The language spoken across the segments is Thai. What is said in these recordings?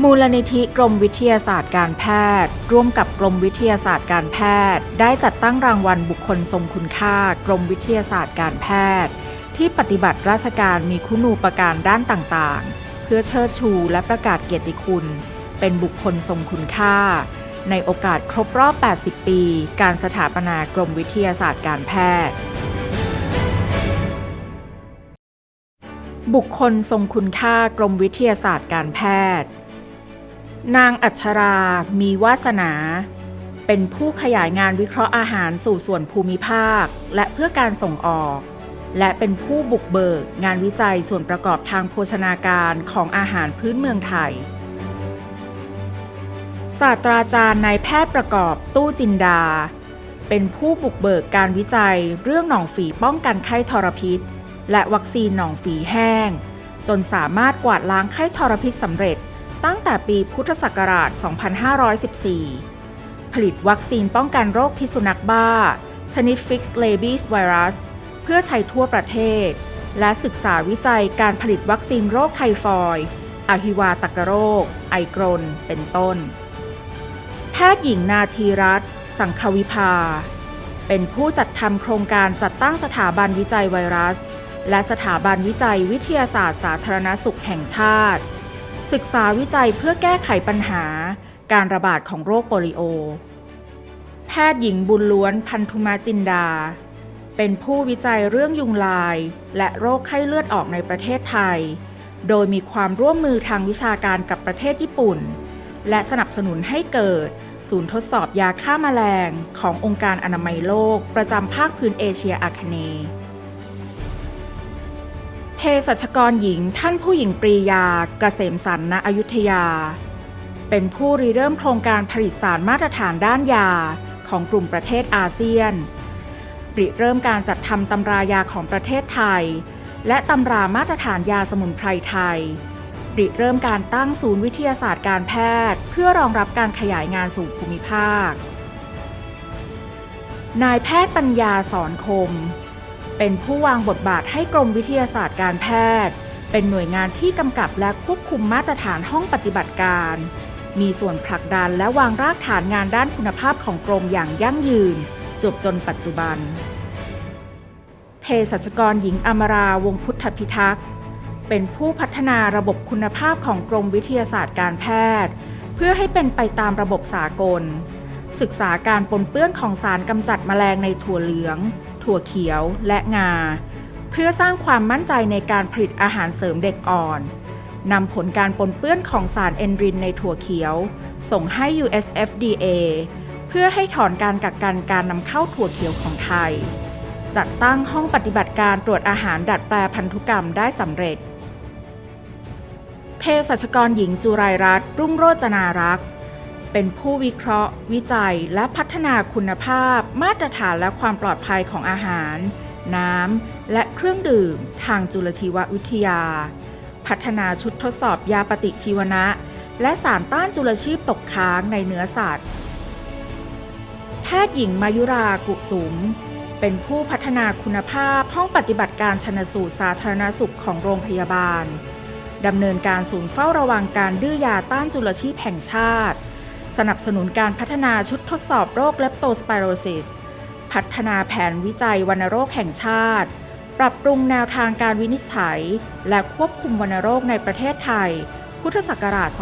มูลนิธิกรมวิทยาศาสตร์การแพทย์ ร่วมกับกรมวิทยาศาสตร์การแพทย์ ได้จัดตั้งรางวัลบุคคลทรงคุณค่ากรมวิทยาศาสตร์การแพทย์ ที่ปฏิบัติราชการมีคุณูปการด้านต่างๆ เพื่อเชิดชูและประกาศเกียรติคุณ เป็นบุคคลทรงคุณค่า ในโอกาสครบรอบ 80 ปี การสถาปนากรมวิทยาศาสตร์การแพทย์บุคคลทรงคุณค่ากรมวิทยาศาสตร์การแพทย์ นางอัชรา มีวาสนา เป็นผู้ขยายงานวิเคราะห์อาหารสู่ส่วนภูมิภาค และเพื่อการส่งออก และเป็นผู้บุกเบิกงานวิจัยส่วนประกอบทางโภชนาการของอาหารพื้นเมืองไทย ศาสตราจารย์นายแพทย์ประกอบตู้จินดา เป็นผู้บุกเบิกการวิจัยเรื่องหนองฝีป้องกันไข้ทรพิษ และวัคซีนหนองฝีแห้ง จนสามารถกวาดล้างไข้ทรพิษสำเร็จ ตั้งแต่ปีพุทธศักราช 2514 ผลิตวัคซีนป้องกันโรคพิษสุนัขบ้า ชนิดฟิกซ์เลบีสไวรัสเพื่อใช้ทั่วประเทศ และศึกษาวิจัยการผลิตวัคซีนโรคไทฟอยด์อหิวาตกโรค ไอกรน เป็นต้น แพทย์หญิงนาทีรัตน์สังควิภา เป็นผู้จัดทำโครงการจัดตั้งสถาบันวิจัยไวรัส และสถาบันวิจัยวิทยาศาสตร์สาธารณสุขแห่งชาติ ศึกษาวิจัยเพื่อแก้ไขปัญหา การระบาดของโรคโปลิโอ แพทย์หญิงบุญล้วนพันธุมาจินดา เป็นผู้วิจัยเรื่องยุงลาย และโรคไข้เลือดออกในประเทศไทย โดยมีความร่วมมือทางวิชาการกับประเทศญี่ปุ่น และสนับสนุนให้เกิด ศูนย์ทดสอบยาฆ่าแมลงขององค์การอนามัยโลกประจำภาคพื้นเอเชียอาคเนย์ เภสัชกรหญิงท่านผู้หญิงปรียาเกษมสันณอยุธยา เป็นผู้ริเริ่มโครงการผลิตสารมาตรฐานด้านยาของกลุ่มประเทศอาเซียนริเริ่มการจัดทำตำรายาของประเทศไทย และตำรามาตรฐานยาสมุนไพรไทยริเริ่มการตั้งศูนย์วิทยาศาสตร์การแพทย์ เพื่อรองรับการขยายงานสู่ภูมิภาค นายแพทย์ปัญญาสอนคม เป็นผู้วางบทบาทให้กรมวิทยาศาสตร์การแพทย์ เป็นหน่วยงานที่กำกับและควบคุมมาตรฐานห้องปฏิบัติการ มีส่วนผลักดันและวางรากฐานงานด้านคุณภาพของกรมอย่างยั่งยืนจบจนปัจจุบัน เภสัชกรหญิงอมราวงพุทธพิทักษ์ เป็นผู้พัฒนาระบบคุณภาพของกรมวิทยาศาสตร์การแพทย์ เพื่อให้เป็นไปตามระบบสากล ศึกษาการปนเปื้อนของสารกำจัดแมลงในถั่วเหลือง ถั่วเขียวและงา เพื่อสร้างความมั่นใจในการผลิตอาหารเสริมเด็กอ่อนนำผลการปนเปื้อนของสารเอนรินในถั่วเขียว ส่งให้ USFDA เพื่อให้ถอนการกักกันการนำเข้าถั่วเขียวของไทย จัดตั้งห้องปฏิบัติการตรวจอาหารดัดแปลพันธุกรรมได้สำเร็จ เภสัชกรหญิงจุไรรัตน์รุ่งโรจนารักษ์ เป็นผู้วิเคราะห์ วิจัย และพัฒนาคุณภาพ มาตรฐานและความปลอดภัยของอาหาร น้ำ และเครื่องดื่ม ทางจุลชีววิทยา พัฒนาชุดทดสอบยาปฏิชีวนะ และสารต้านจุลชีพตกค้างในเนื้อสัตว์ แพทย์หญิงมายุรากุสุม เป็นผู้พัฒนาคุณภาพห้องปฏิบัติการชนสูตรสาธารณสุขของโรงพยาบาลดำเนินการศูนย์เฝ้าระวังการดื้อยาต้านจุลชีพแห่งชาติ สนับสนุนการพัฒนาชุดทดสอบโรคเลปโตสไปโรซิส พัฒนาแผนวิจัยวัณโรคแห่งชาติ ปรับปรุงแนวทางการวินิจฉัย และควบคุมวัณโรคในประเทศไทย พุทธศักราช 2562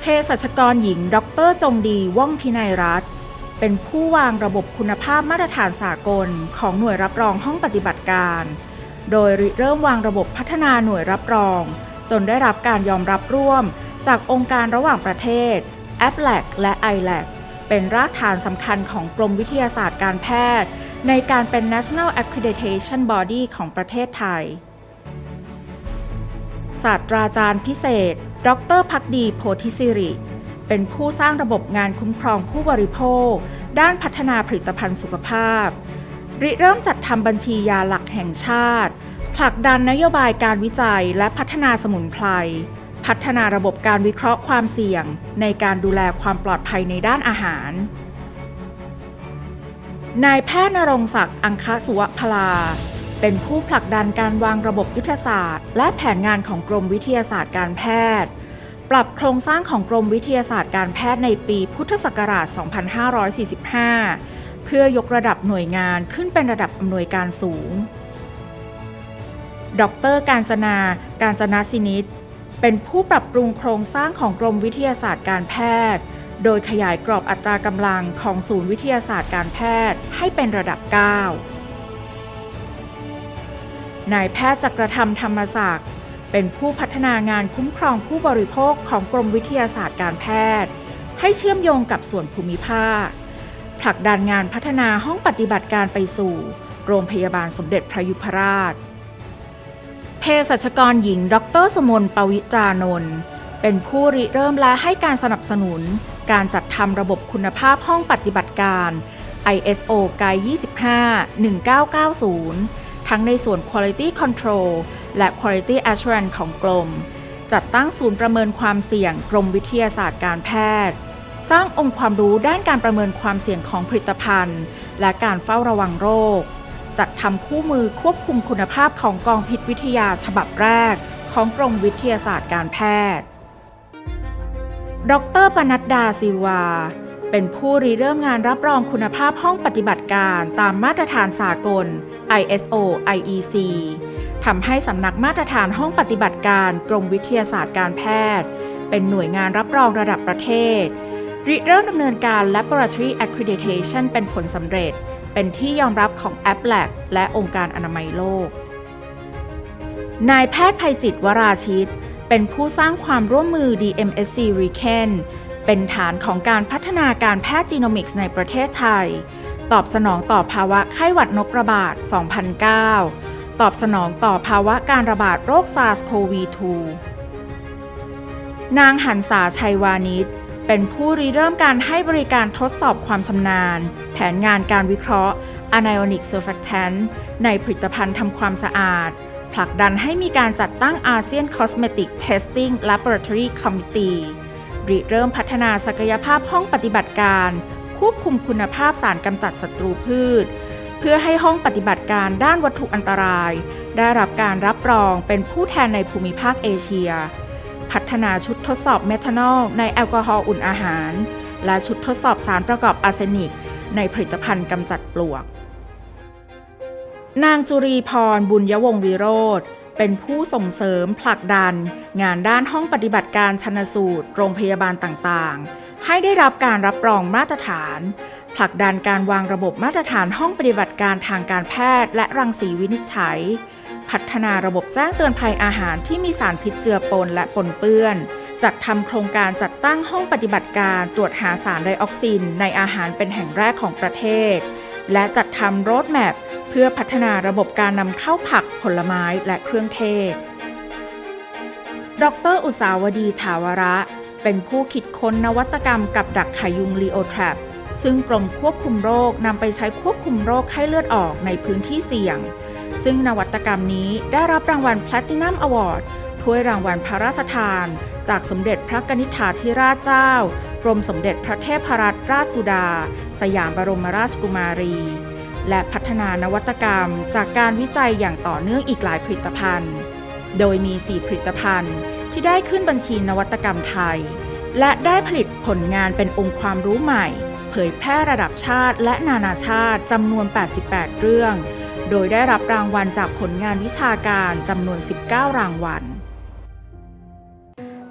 เภสัชกรหญิง ดร จงดี ว่องพินัยรัตน์เป็นผู้วางระบบคุณภาพมาตรฐานสากลของหน่วยรับรองห้องปฏิบัติการ โดยริเริ่มวางระบบพัฒนาหน่วยรับรอง จนได้รับการยอมรับร่วม จากองค์การระหว่างประเทศ a p l a c และ i l a c เป็นรากฐานสำคัญของกรมวิทยาศาสตร์การแพทย์ ในการเป็น National Accreditation Body ของประเทศไทย ศาสตราจารย์พิเศษ ดรพักดีโพธิสิริ เป็นผู้สร้างระบบงานคุ้มครองผู้บริโภค ด้านพัฒนาผลิตภัณฑ์สุขภาพ ริเริ่มจัดทำบัญชียาหลักแห่งชาติ ผลักดันนโยบายการวิจัยและพัฒนาสมุนไพร พัฒนาระบบการวิเคราะห์ความเสี่ยง ในการดูแลความปลอดภัยในด้านอาหาร นายแพทย์นรงศักดิ์อังคสุวพลา เป็นผู้ผลักดันการวางระบบยุทธศาสตร์ และแผนงานของกรมวิทยาศาสตร์การแพทย์ ปรับโครงสร้างของกรมวิทยาศาสตร์การแพทย์ในปีพุทธศักราช 2545 เพื่อยกระดับหน่วยงานขึ้นเป็นระดับอำนวยการสูง ดรการจนา การจนาสินิต เป็นผู้ปรับปรุงโครงสร้างของกรมวิทยาศาสตร์การแพทย์ โดยขยายกรอบอัตรากำลังของศูนย์วิทยาศาสตร์การแพทย์ให้เป็นระดับ 9 นายแพทย์จักรธรรมธรรมศักดิ์เป็นผู้พัฒนางานคุ้มครองผู้บริโภคของกรมวิทยาศาสตร์การแพทย์ ให้เชื่อมโยงกับส่วนภูมิภาคผลักดันงานพัฒนาห้องปฏิบัติการไปสู่ โรงพยาบาลสมเด็จพระยุพราช ภสัชกรหญิง ดรสมนปวิตรานนท์เป็นผู้ริเริ่มและให้การสนับสนุน การจัดทำระบบคุณภาพห้องปฏิบัติการ ISO ไก25 1990 ทั้งในส่วน Quality Control และ Quality Assurance ของกรม จัดตั้งศูนย์ประเมินความเสี่ยงกรมวิทยาศาสตร์การแพทย์ สร้างองค์ความรู้ด้านการประเมินความเสี่ยงของผลิตภัณฑ์ และการเฝ้าระวังโรค จัดทำคู่มือควบคุมคุณภาพของกองพิษวิทยาฉบับแรก ของกรมวิทยาศาสตร์การแพทย์ ดรปนัดดาซิวา เป็นผู้ริเริ่มงานรับรองคุณภาพห้องปฏิบัติการตามมาตรฐานสากล ISO IEC ทำให้สำนักมาตรฐานห้องปฏิบัติการกรมวิทยาศาสตร์การแพทย์ เป็นหน่วยงานรับรองระดับประเทศริเริ่มดำเนินการ Laboratory Accreditation เป็นผลสำเร็จ เป็นที่ยอมรับของ a p l a c และองค์การอนามัยโลก นายแพทย์ภัยจิตวราชิต เป็นผู้สร้างความร่วมมือ DMSC r e c a n เป็นฐานของการพัฒนาการแพทย์จีโนมิกส์ในประเทศไทย ตอบสนองต่อภาวะไข้หวัดนกระบาด 2009 ตอบสนองต่อภาวะการระบาดโรค SARS-CoV-2 นางหันษาชัยวานิช เป็นผู้ริเริ่มการให้บริการทดสอบความชำนาญ แผนงานการวิเคราะห์ Anionic Surfactant ในผลิตภัณฑ์ทำความสะอาด ผลักดันให้มีการจัดตั้งอาเซียน Cosmetic Testing Laboratory Committee ริเริ่มพัฒนาศักยภาพห้องปฏิบัติการ ควบคุมคุณภาพสารกำจัดศัตรูพืช เพื่อให้ห้องปฏิบัติการด้านวัตถุอันตราย ได้รับการรับรองเป็นผู้แทนในภูมิภาคเอเชีย พัฒนาชุดทดสอบเมทานอลในแอลกอฮอล์อุ่นอาหาร และชุดทดสอบสารประกอบอาร์เซนิก ในผลิตภัณฑ์กำจัดปลวก นางจุรีพรบุญยวงวิโรธเป็นผู้ส่งเสริมผลักดัน งานด้านห้องปฏิบัติการชนสูตร โรงพยาบาลต่างๆ ให้ได้รับการรับรองมาตรฐาน ผลักดันการวางระบบมาตรฐานห้องปฏิบัติการทางการแพทย์ และรังสีวินิจฉัย พัฒนาระบบแจ้งเตือนภัยอาหารที่มีสารพิษเจือปนและปนเปื้อน จัดทำโครงการจัดตั้งห้องปฏิบัติการตรวจหาสารไดออกซิน ในอาหารเป็นแห่งแรกของประเทศ และจัดทำโรดแมพเพื่อพัฒนาระบบการนำเข้าผักผลไม้และเครื่องเทศ ดร อุตสาวดีถาวระ เป็นผู้คิดค้นนวัตกรรมกับดักไขยุงลีโอทรัป ซึ่งกรมควบคุมโรคนำไปใช้ควบคุมโรคไข้เลือดออกในพื้นที่เสี่ยง ซึ่งนวัตกรรมนี้ได้รับรางวัลแพลตินัมอวอร์ดถ้วยรางวัลพระราชทาน จากสมเด็จพระกนิษฐาธิราชเจ้ากรมสมเด็จพระเทพรัตนราชสุดา สยามบรมราชกุมารี และพัฒนานวัตกรรมจากการวิจัยอย่างต่อเนื่องอีกหลายผลิตภัณฑ์ โดยมี 4 ผลิตภัณฑ์ ที่ได้ขึ้นบัญชีนวัตกรรมไทย และได้ผลิตผลงานเป็นองค์ความรู้ใหม่ ผยแพร่ระดับชาติและนานาชาติจำนวน 88 เรื่อง โดยได้รับรางวัลจากผลงานวิชาการจำนวน 19 รางวัล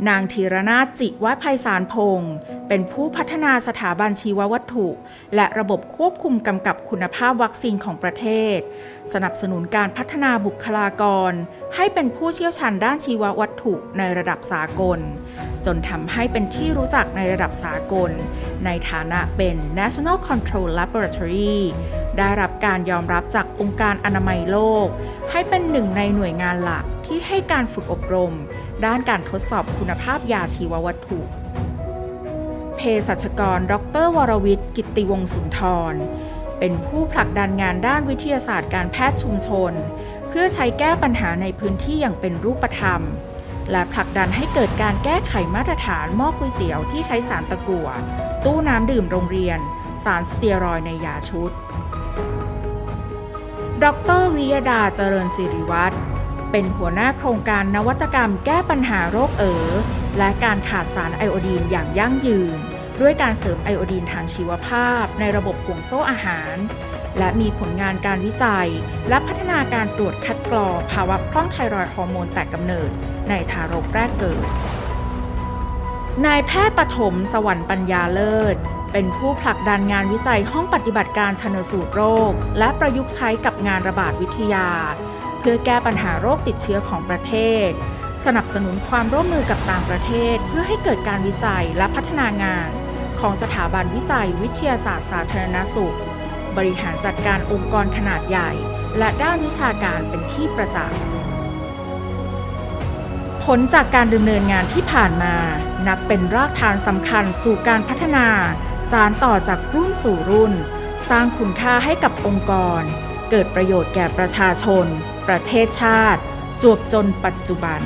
นางธีรนาจิวัฒน์ไพศาลพงศ์เป็นผู้พัฒนาสถาบันชีววัตถุ และระบบควบคุมกำกับคุณภาพวัคซีนของประเทศ สนับสนุนการพัฒนาบุคลากร ให้เป็นผู้เชี่ยวชาญด้านชีววัตถุในระดับสากล จนทำให้เป็นที่รู้จักในระดับสากล ในฐานะเป็น National Control Laboratory ได้รับการยอมรับจากองค์การอนามัยโลก ให้เป็นหนึ่งในหน่วยงานหลักที่ให้การฝึกอบรม ด้านการทดสอบคุณภาพยาชีววัตถุเภสัชกร ดร วรวิทย์กิตติวงศุนทร เป็นผู้ผลักดันงานด้านวิทยาศาสตร์การแพทย์ชุมชน เพื่อใช้แก้ปัญหาในพื้นที่อย่างเป็นรูปธรรม และผลักดันให้เกิดการแก้ไขมาตรฐานหม้อก๋วยเตี๋ยวที่ใช้สารตะกั่ว ตู้น้ำดื่มโรงเรียน สารสเตียรอยในยาชุด ดรวิยดาเจริญสิริวัฒเป็นหัวหน้าโครงการนวัตกรรมแก้ปัญหาโรคเอ๋อและการขาดสารไอโอดีนอย่างยั่งยืน ด้วยการเสริมไอโอดีนทางชีวภาพ ในระบบห่วงโซ่อาหาร และมีผลงานการวิจัย และพัฒนาการตรวจคัดกรองภาวะพร่องไทรอยฮอร์โมนแตกกำเนิด ในทารกแรกเกิด นายแพทย์ปฐมสวรรค์ปัญญาเลิศ เป็นผู้ผลักดันงานวิจัยห้องปฏิบัติการชนสูตรโรค และประยุกต์ใช้กับงานระบาดวิทยา เพื่อแก้ปัญหาโรคติดเชื้อของประเทศ สนับสนุนความร่วมมือกับต่างประเทศ เพื่อให้เกิดการวิจัยและพัฒนางานของสถาบันวิจัยวิทยาศาสตร์สาธารณสุข บริหารจัดการองค์กรขนาดใหญ่ และด้านวิชาการเป็นที่ประจักษ์ ผลจากการดำเนินงานที่ผ่านมา นับเป็นรากฐานสำคัญสู่การพัฒนา สารต่อจากรุ่นสู่รุ่น สร้างคุณค่าให้กับองค์กร เกิดประโยชน์แก่ประชาชน ประเทศชาติ จวบจนปัจจุบัน